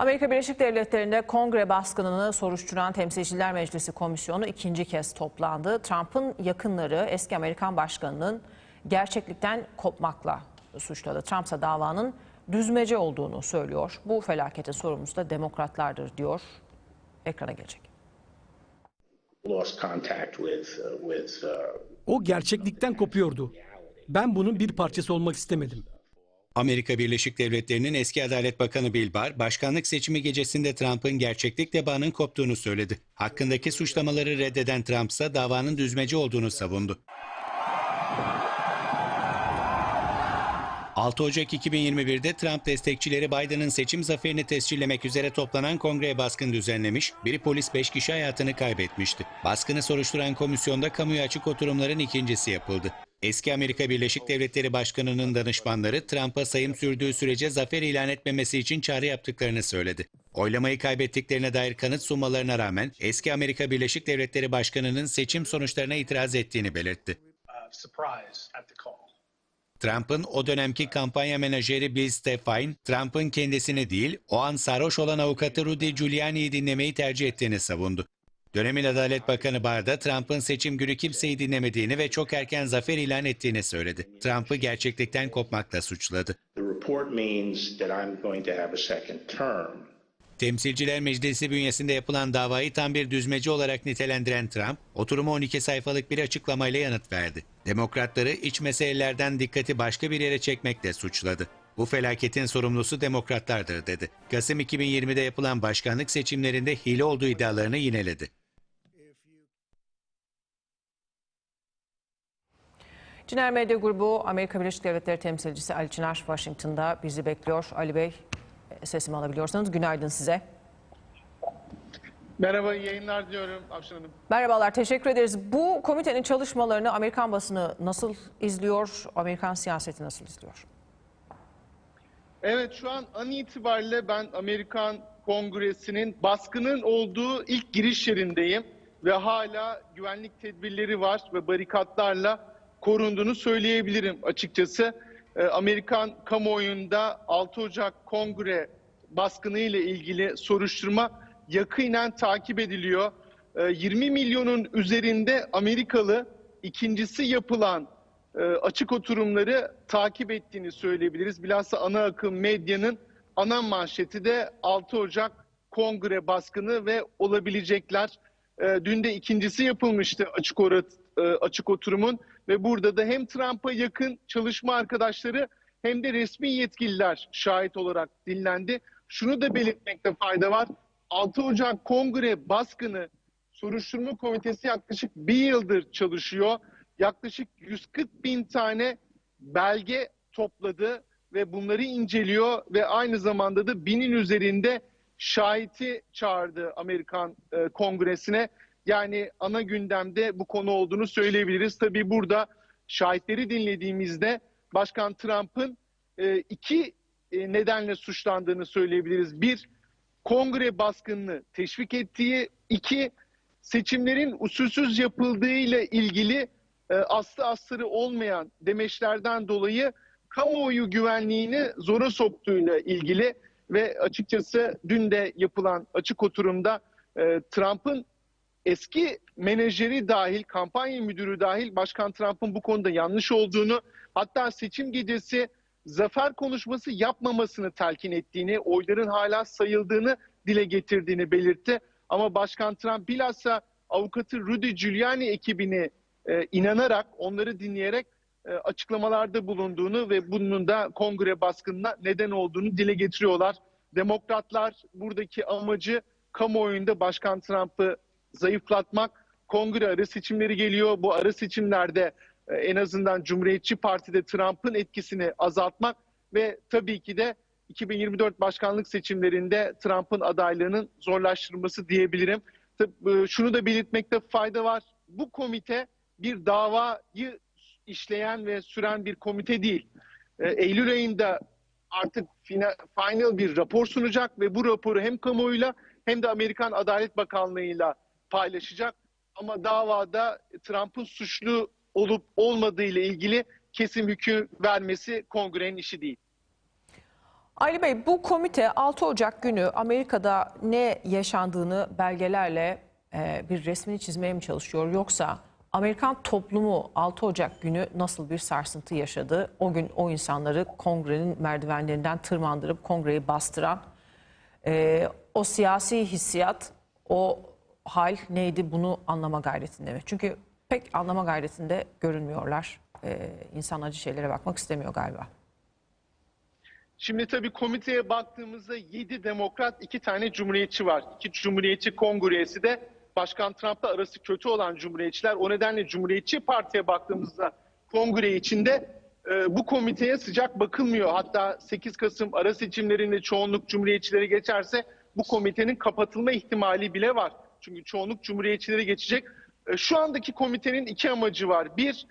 Amerika Birleşik Devletleri'nde kongre baskınını soruşturan Temsilciler Meclisi Komisyonu ikinci kez toplandı. Trump'ın yakınları eski Amerikan başkanının gerçeklikten kopmakla suçladı. Trump ise davanın düzmece olduğunu söylüyor. Bu felaketin sorumlusu da demokratlardır diyor. Ekrana gelecek. lost contact with uh, with uh, O gerçeklikten kopuyordu. Ben bunun bir parçası olmak istemedim. Amerika Birleşik Devletleri'nin eski Adalet Bakanı Bill Barr, başkanlık seçimi gecesinde Trump'ın gerçeklikle bağının koptuğunu söyledi. Hakkındaki suçlamaları reddeden Trump ise davanın düzmece olduğunu savundu. 6 Ocak 2021'de Trump destekçileri Biden'ın seçim zaferini tescillemek üzere toplanan kongreye baskın düzenlemiş, biri polis 5 kişi hayatını kaybetmişti. Baskını soruşturan komisyonda kamuya açık oturumların ikincisi yapıldı. Eski Amerika Birleşik Devletleri Başkanı'nın danışmanları Trump'a sayım sürdüğü sürece zafer ilan etmemesi için çağrı yaptıklarını söyledi. Oylamayı kaybettiklerine dair kanıt sunmalarına rağmen eski Amerika Birleşik Devletleri Başkanı'nın seçim sonuçlarına itiraz ettiğini belirtti. Trump'ın o dönemki kampanya menajeri Bill Stefan, Trump'ın kendisini değil, o an sarhoş olan avukatı Rudy Giuliani'yi dinlemeyi tercih ettiğini savundu. Dönemin Adalet Bakanı Barr da Trump'ın seçim günü kimseyi dinlemediğini ve çok erken zafer ilan ettiğini söyledi. Trump'ı gerçeklikten kopmakla suçladı. Temsilciler Meclisi bünyesinde yapılan davayı tam bir düzmece olarak nitelendiren Trump, oturuma 12 sayfalık bir açıklamayla yanıt verdi. Demokratları iç meselelerden dikkati başka bir yere çekmekle suçladı. Bu felaketin sorumlusu demokratlardır dedi. Kasım 2020'de yapılan başkanlık seçimlerinde hile olduğu iddialarını yineledi. Ciner Medya Grubu Amerika Birleşik Devletleri temsilcisi Ali Çınar Washington'da bizi bekliyor. Ali Bey sesimi alabiliyorsanız günaydın size. Merhaba, iyi yayınlar diyorum Afşin Hanım. Merhabalar, teşekkür ederiz. Bu komitenin çalışmalarını Amerikan basını nasıl izliyor, Amerikan siyaseti nasıl izliyor? Evet, şu an an itibariyle ben Amerikan Kongresi'nin baskının olduğu ilk giriş yerindeyim. Ve hala güvenlik tedbirleri var ve barikatlarla korunduğunu söyleyebilirim açıkçası. Ee, Amerikan kamuoyunda 6 Ocak Kongre baskını ile ilgili soruşturma yakinen takip ediliyor. Ee, 20 milyonun üzerinde Amerikalı ikincisi yapılan e, açık oturumları takip ettiğini söyleyebiliriz. Bilhassa ana akım medyanın ana manşeti de 6 Ocak Kongre baskını ve olabilecekler. E, Dün de ikincisi yapılmıştı açık, e, açık oturumun ve burada da hem Trump'a yakın çalışma arkadaşları hem de resmi yetkililer şahit olarak dinlendi. Şunu da belirtmekte fayda var. 6 Ocak Kongre baskını soruşturma komitesi yaklaşık bir yıldır çalışıyor. Yaklaşık 140 bin tane belge topladı ve bunları inceliyor ve aynı zamanda da binin üzerinde şahiti çağırdı Amerikan e, Kongresi'ne. Yani ana gündemde bu konu olduğunu söyleyebiliriz. Tabii burada şahitleri dinlediğimizde Başkan Trump'ın e, iki e, nedenle suçlandığını söyleyebiliriz. Bir, kongre baskınını teşvik ettiği, iki, seçimlerin usulsüz yapıldığı ile ilgili e, aslı astarı olmayan demeçlerden dolayı kamuoyu güvenliğini zora soktuğuyla ilgili ve açıkçası dün de yapılan açık oturumda Trump'ın eski menajeri dahil, kampanya müdürü dahil Başkan Trump'ın bu konuda yanlış olduğunu, hatta seçim gecesi zafer konuşması yapmamasını telkin ettiğini, oyların hala sayıldığını dile getirdiğini belirtti. Ama Başkan Trump bilhassa avukatı Rudy Giuliani ekibini e, inanarak, onları dinleyerek e, açıklamalarda bulunduğunu ve bunun da kongre baskınına neden olduğunu dile getiriyorlar. Demokratlar buradaki amacı kamuoyunda Başkan Trump'ı zayıflatmak. Kongre ara seçimleri geliyor. Bu ara seçimlerde e, en azından Cumhuriyetçi Parti'de Trump'ın etkisini azaltmak ve tabii ki de 2024 başkanlık seçimlerinde Trump'ın adaylığının zorlaştırılması diyebilirim. Tab- e, Şunu da belirtmekte fayda var. Bu komite bir davayı işleyen ve süren bir komite değil. E, Eylül ayında artık fina- final bir rapor sunacak ve bu raporu hem kamuoyuyla hem de Amerikan Adalet Bakanlığı'yla paylaşacak. Ama davada Trump'ın suçlu olup olmadığı ile ilgili kesin hüküm vermesi kongrenin işi değil. Ali Bey bu komite 6 Ocak günü Amerika'da ne yaşandığını belgelerle e, bir resmini çizmeye mi çalışıyor yoksa Amerikan toplumu 6 Ocak günü nasıl bir sarsıntı yaşadı? O gün o insanları kongrenin merdivenlerinden tırmandırıp kongreyi bastıran e, o siyasi hissiyat, o hal neydi bunu anlama gayretinde mi? Çünkü pek anlama gayretinde görünmüyorlar. E, insan acı şeylere bakmak istemiyor galiba. Şimdi tabii komiteye baktığımızda 7 demokrat, 2 tane cumhuriyetçi var. İki cumhuriyetçi kongre üyesi de Başkan Trump'la arası kötü olan cumhuriyetçiler. O nedenle Cumhuriyetçi Parti'ye baktığımızda kongre içinde e, bu komiteye sıcak bakılmıyor. Hatta 8 Kasım ara seçimlerinde çoğunluk cumhuriyetçileri geçerse bu komitenin kapatılma ihtimali bile var. Çünkü çoğunluk cumhuriyetçileri geçecek. E, şu andaki komitenin iki amacı var. Bir,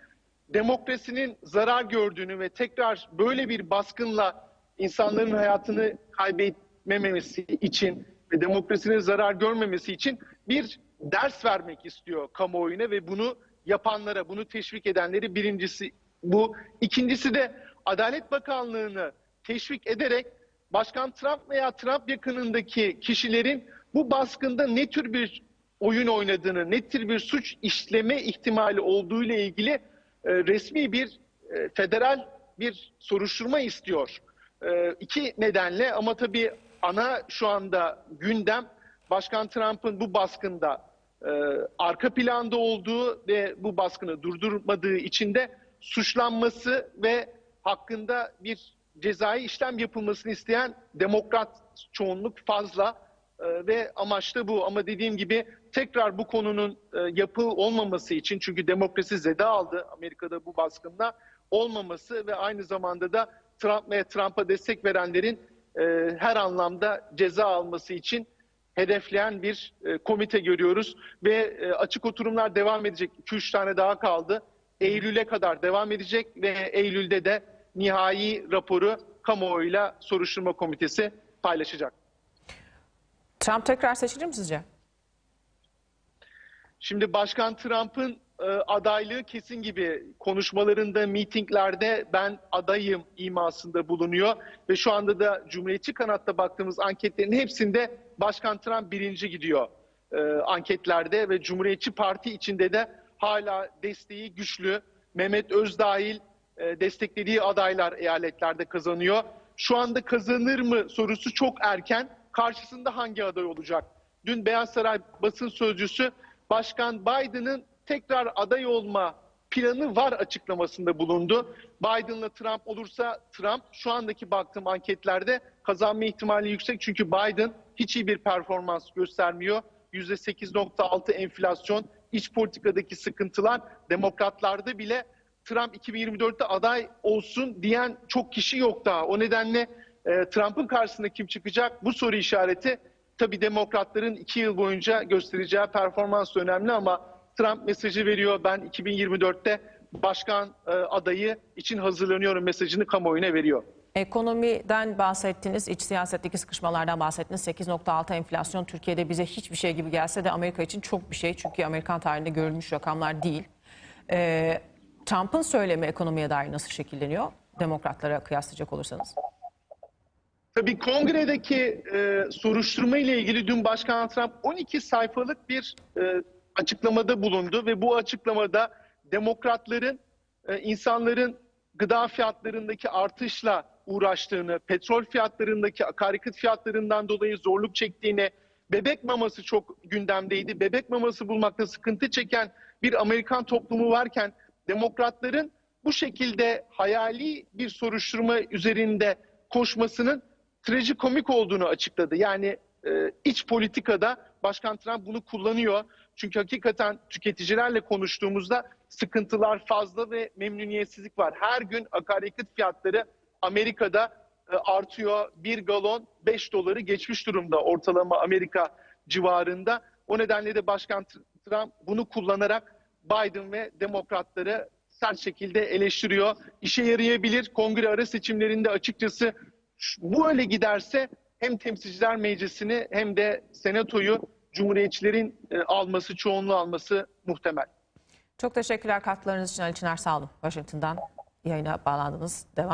demokrasinin zarar gördüğünü ve tekrar böyle bir baskınla insanların hayatını kaybetmemesi için ve demokrasinin zarar görmemesi için bir ders vermek istiyor kamuoyuna ve bunu yapanlara, bunu teşvik edenleri birincisi bu. İkincisi de Adalet Bakanlığı'nı teşvik ederek Başkan Trump veya Trump yakınındaki kişilerin bu baskında ne tür bir oyun oynadığını, ne tür bir suç işleme ihtimali olduğu ile ilgili e, resmi bir e, federal bir soruşturma istiyor. E, iki nedenle ama tabii ana şu anda gündem Başkan Trump'ın bu baskında e, arka planda olduğu ve bu baskını durdurmadığı için de suçlanması ve hakkında bir cezai işlem yapılmasını isteyen demokrat çoğunluk fazla ve amaç da bu. Ama dediğim gibi tekrar bu konunun e, yapı olmaması için çünkü demokrasi zede aldı Amerika'da bu baskında olmaması ve aynı zamanda da Trump Trump'a destek verenlerin e, her anlamda ceza alması için hedefleyen bir e, komite görüyoruz ve e, açık oturumlar devam edecek. 2-3 tane daha kaldı. Eylül'e kadar devam edecek ve Eylül'de de nihai raporu kamuoyuyla soruşturma komitesi paylaşacak. Trump tekrar seçilir mi sizce? Şimdi Başkan Trump'ın e, adaylığı kesin gibi konuşmalarında, mitinglerde ben adayım imasında bulunuyor. Ve şu anda da Cumhuriyetçi kanatta baktığımız anketlerin hepsinde Başkan Trump birinci gidiyor e, anketlerde. Ve Cumhuriyetçi Parti içinde de hala desteği güçlü. Mehmet Özdağil e, desteklediği adaylar eyaletlerde kazanıyor. Şu anda kazanır mı sorusu çok erken. Karşısında hangi aday olacak? Dün Beyaz Saray basın sözcüsü Başkan Biden'ın tekrar aday olma planı var açıklamasında bulundu. Biden'la Trump olursa Trump şu andaki baktığım anketlerde kazanma ihtimali yüksek. Çünkü Biden hiç iyi bir performans göstermiyor. %8.6 enflasyon, iç politikadaki sıkıntılar demokratlarda bile Trump 2024'te aday olsun diyen çok kişi yok daha. O nedenle e, Trump'ın karşısında kim çıkacak? Bu soru işareti tabii demokratların iki yıl boyunca göstereceği performans önemli ama Trump mesajı veriyor. Ben 2024'te başkan e, adayı için hazırlanıyorum mesajını kamuoyuna veriyor. Ekonomiden bahsettiniz, iç siyasetteki sıkışmalardan bahsettiniz. 8.6 enflasyon Türkiye'de bize hiçbir şey gibi gelse de Amerika için çok bir şey. Çünkü Amerikan tarihinde görülmüş rakamlar değil. Ee, Trump'ın söylemi ekonomiye dair nasıl şekilleniyor? Demokratlara kıyaslayacak olursanız. Tabii kongredeki e, soruşturma ile ilgili dün Başkan Trump 12 sayfalık bir e, açıklamada bulundu ve bu açıklamada demokratların e, insanların gıda fiyatlarındaki artışla uğraştığını, petrol fiyatlarındaki akaryakıt fiyatlarından dolayı zorluk çektiğini, bebek maması çok gündemdeydi. Bebek maması bulmakta sıkıntı çeken bir Amerikan toplumu varken demokratların bu şekilde hayali bir soruşturma üzerinde koşmasının trajikomik olduğunu açıkladı. Yani e, iç politikada Başkan Trump bunu kullanıyor. Çünkü hakikaten tüketicilerle konuştuğumuzda sıkıntılar fazla ve memnuniyetsizlik var. Her gün akaryakıt fiyatları Amerika'da e, artıyor. Bir galon 5 doları geçmiş durumda ortalama Amerika civarında. O nedenle de Başkan Trump bunu kullanarak Biden ve demokratları sert şekilde eleştiriyor. İşe yarayabilir. Kongre ara seçimlerinde açıkçası bu öyle giderse hem temsilciler meclisini hem de senatoyu cumhuriyetçilerin e, alması, çoğunluğu alması muhtemel. Çok teşekkürler katkılarınız için Ali Çınar sağ olun. Washington'dan yayına bağlandınız. Devam